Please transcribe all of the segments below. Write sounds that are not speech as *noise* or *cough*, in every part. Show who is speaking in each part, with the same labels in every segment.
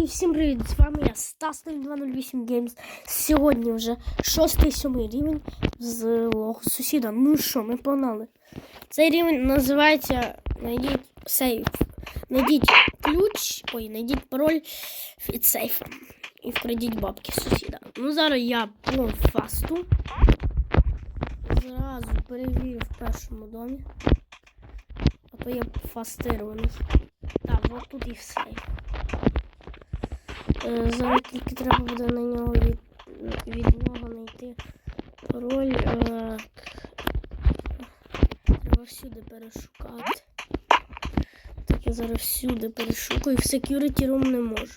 Speaker 1: І всім привіт! З вами я Стас 0208 Games. Сьогодні вже 6-7 рівень з логу сусіда. Ну що, ми погнали. Цей рівень називається Найдіть сейф. Найдіть ключ, ой, найдіть пароль від сейфа. І вкрадіть бабки сусіда. Ну зараз я по фасту. Зразу перевірю в першому домі. А то я фастирований. Так, от тут і все. Е, Зараз тільки треба буде на нього від, від нього знайти пароль. Е, Треба всюди перешукати. Так, я зараз всюди перешукаю. В security room не можу.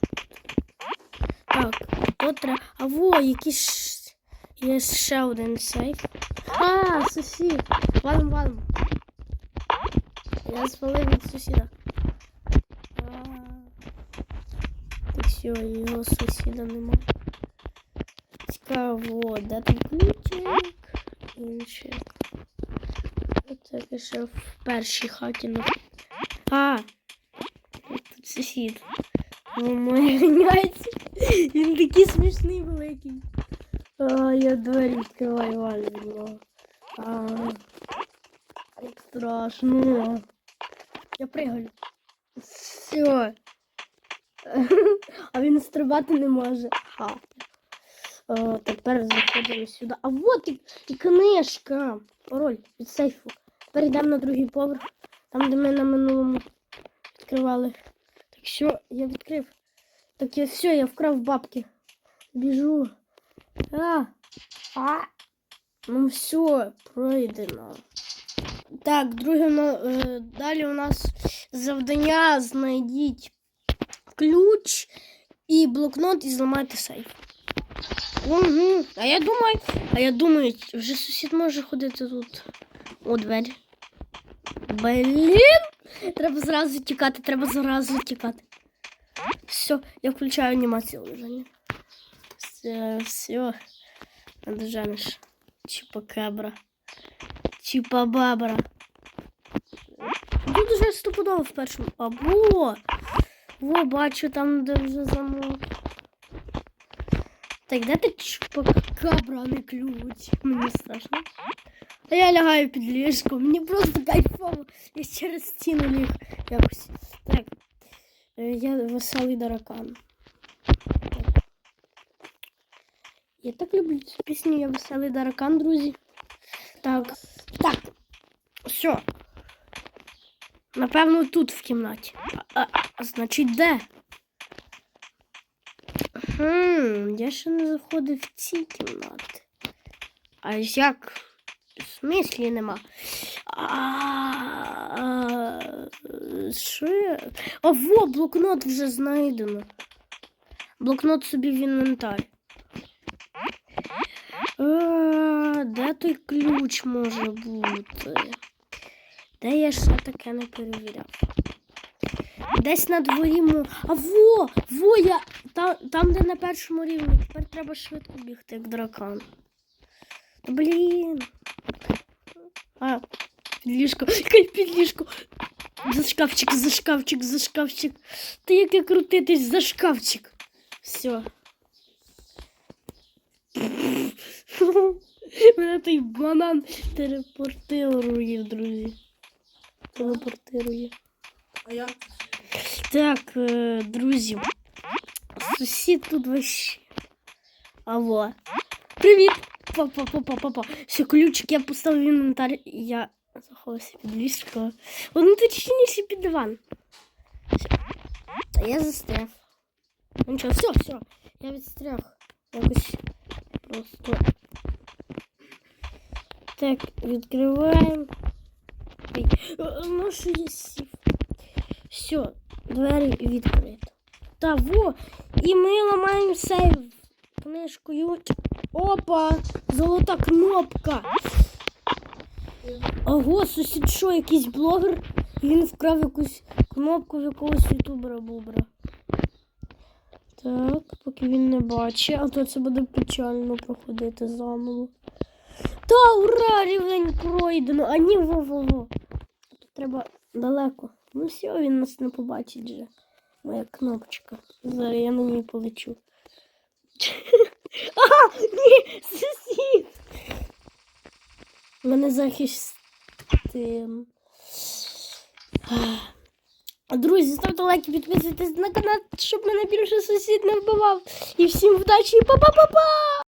Speaker 1: Так, то треба. А во, якийсь є ще один сейф. А, сусід! Валим, валим. Я звалив від сусіда. А. Так все, його сусіда нема. Цікаво, де там ключик? Інший. Це ще в першій хаті. Ну. А! Тут сусід. Мой ганяється. Він такий смішний великий. А, я двері відкриваю валю. А, страшно. Я пригаю. Все. А він стрибати не може. Ха. О, тепер заходимо сюди. А от і, і книжка. Пароль від сейфу. Тепер на другий поверх. Там, де ми на минулому відкривали. Так що я відкрив. Так я все, я вкрав бабки. Біжу. А. А. Ну все, пройдено. Так, друге, е, далі у нас завдання знайдіть ключ і блокнот і зламати сейф. Угу. А я думаю, а я думаю, вже сусід може ходити тут у двері. Блін! Треба зразу тікати, треба зразу тікати. Все, я включаю анімацію лежання. Все, все. Надоженеш. Чіпакабра. Чіпабабра. Тут уже стопудово в першому. Або. Во, бачу там, де вже замок. Так, де ти чупакабра, не ключ? Мені страшно. А я лягаю під ліжком. Мені просто кайфово. Я через стіну ліг якось. Так. Е, Я веселий таракан. Я так люблю цю пісню, я веселий таракан, друзі. Так. Так. Все. Напевно, тут в кімнаті. А, а, значить, де? Хм, я ще не заходив в ці кімнати. А як? В смислі нема. А, Що? А во, блокнот вже знайдено. Блокнот собі в інвентар. А, де той ключ може бути? Де я ще таке не перевіряв? Десь на дворі му. А во! Во я! Там, там, де на першому рівні. Тепер треба швидко бігти, як дракон. Блін. А, під ліжко. Кай під ліжко. За шкафчик, за шкафчик, за шкафчик. Та яке крутитись за шкафчик. Все. *laughs* Мене той банан телепортирує, друзі. Телепортирує.
Speaker 2: А я
Speaker 1: Так, е, друзі. Сусід тут вообще. Алло. Привіт! Папа, папа, папа. Все, ключик я поставив в інвентар. і Я заховався під ліжко. Ну точніше під диван. Все. А я застряг. Ну нічого, все, все. Я відстряг. Якось просто. Так, відкриваємо. Ой, е, Ну, що я сів. Все, двері відкрито. Та во! І ми ламаємо сейв книжкою. Опа! Золота кнопка. Ого, сусід що, якийсь блогер? Він вкрав якусь кнопку в якогось ютубера бубра. Так, поки він не бачить, а то це буде печально проходити заново. Та ура! Рівень пройдено! А ні, во-во-во. Треба далеко. Ну все, він нас не побачить вже. Моя кнопочка. Зараз я на ній полечу. *laughs* А, ні, сусід. Мене захист. ем, Друзі, ставте лайки, підписуйтесь на канал, щоб мене більше сусід не вбивав. І всім вдачі і па-па-па-па!